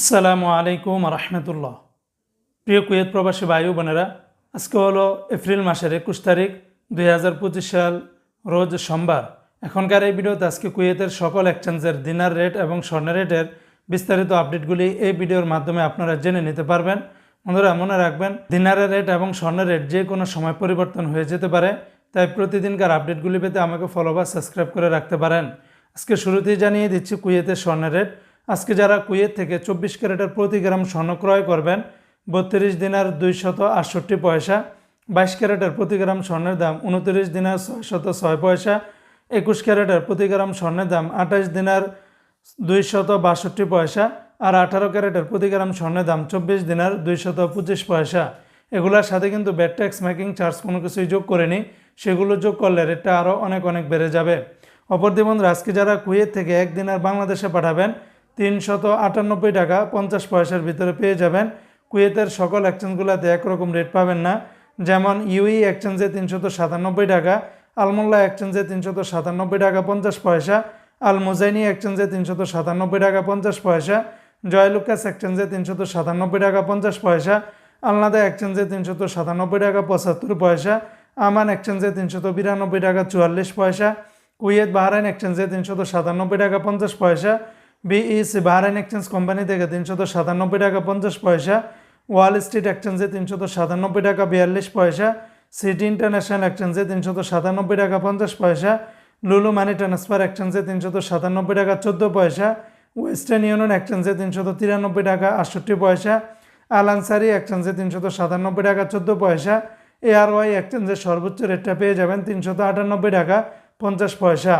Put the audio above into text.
আসসালামু আলাইকুম রহমতুল্লাহ প্রিয় কুয়েত প্রবাসী বায়ু বোনেরা, আজকে হলো এপ্রিল মাসের একুশ তারিখ, দুই হাজার পঁচিশ সাল, রোজ সোমবার। এখনকার এই ভিডিওতে আজকে কুয়েতের সকল এক্সচেঞ্জের দিনার রেট এবং স্বর্ণের রেটের বিস্তারিত আপডেটগুলি এই ভিডিওর মাধ্যমে আপনারা জেনে নিতে পারবেন। বন্ধুরা, মনে রাখবেন দিনারের রেট এবং স্বর্ণের রেট যে কোনো সময় পরিবর্তন হয়ে যেতে পারে, তাই প্রতিদিনকার আপডেটগুলি পেতে আমাকে ফলো বা সাবস্ক্রাইব করে রাখতে পারেন। আজকে শুরুতেই জানিয়ে দিচ্ছি কুয়েতের স্বর্ণের রেট আজকে যারা কুয়েত থেকে চব্বিশ ক্যারেটের প্রতি গ্রাম স্বর্ণ ক্রয় করবেন, বত্রিশ দিনার দুইশত আটষট্টি পয়সা, বাইশ ক্যারেটের প্রতি গ্রাম স্বর্ণের দাম উনত্রিশ দিনার ছয়শত ছয় পয়সা, একুশ ক্যারেটের প্রতি গ্রাম স্বর্ণের দাম আঠাশ দিনার দুইশত বাষট্টি পয়সা আর আঠারো ক্যারেটের প্রতি গ্রাম স্বর্ণের দাম চব্বিশ দিনার দুইশত পঁচিশ পয়সা। এগুলোর সাথে কিন্তু ব্যাট ট্যাক্স মেকিং চার্জ কোনো কিছুই যোগ করেনি, সেগুলো যোগ করলে রেটটা আরও অনেক অনেক বেড়ে যাবে। অপরদি বন্ধুরা, আজকে যারা কুয়েত থেকে একদিন আর বাংলাদেশে পাঠাবেন তিনশত আটানব্বই টাকা পঞ্চাশ পয়সার ভিতরে পেয়ে যাবেন। কুয়েতের সকল এক্সচেঞ্জগুলোতে একরকম রেট পাবেন না। যেমন ইউই এক্সচেঞ্জে তিনশত সাতানব্বই টাকা আলমোল্লা এক্সচেঞ্জে তিনশত সাতানব্বই টাকা পঞ্চাশ পয়সা আল মুজাইনি এক্সচেঞ্জে তিনশত সাতানব্বই টাকা পঞ্চাশ পয়সা জয়লুকাস এক্সচেঞ্জে তিনশত সাতানব্বই টাকা পঞ্চাশ পয়সা আলনাদা এক্সচেঞ্জে তিনশত সাতানব্বই টাকা পঁচাত্তর পয়সা আমান এক্সচেঞ্জে তিনশত বিরানব্বই টাকা চুয়াল্লিশ পয়সা কুয়েত বাহরাইন এক্সচেঞ্জে তিনশত সাতানব্বই টাকা পঞ্চাশ পয়সা বিইসি বাহরাইন এক্সচেঞ্জ কোম্পানি থেকে তিনশত সাতানব্বই টাকা পঞ্চাশ পয়সা, ওয়াল স্ট্রিট এক্সচেঞ্জে তিনশত সাতানব্বই টাকা বিয়াল্লিশ পয়সা, সিটি ইন্টারন্যাশনাল এক্সচেঞ্জে তিনশত সাতানব্বই টাকা পঞ্চাশ পয়সা, লুলু মানি ট্রান্সফার এক্সচেঞ্জে তিনশত সাতানব্বই টাকা চোদ্দ পয়সা, ওয়েস্টার্ন ইউনিয়ন এক্সচেঞ্জে তিনশত তিরানব্বই টাকা আটষট্টি পয়সা আল আনসারি এক্সচেঞ্জে তিনশত সাতানব্বই টাকা চোদ্দ পয়সা এআরওয়াই এক্সচেঞ্জের সর্বোচ্চ রেটটা পেয়ে যাবেন তিনশত আটানব্বই টাকা পঞ্চাশ পয়সা।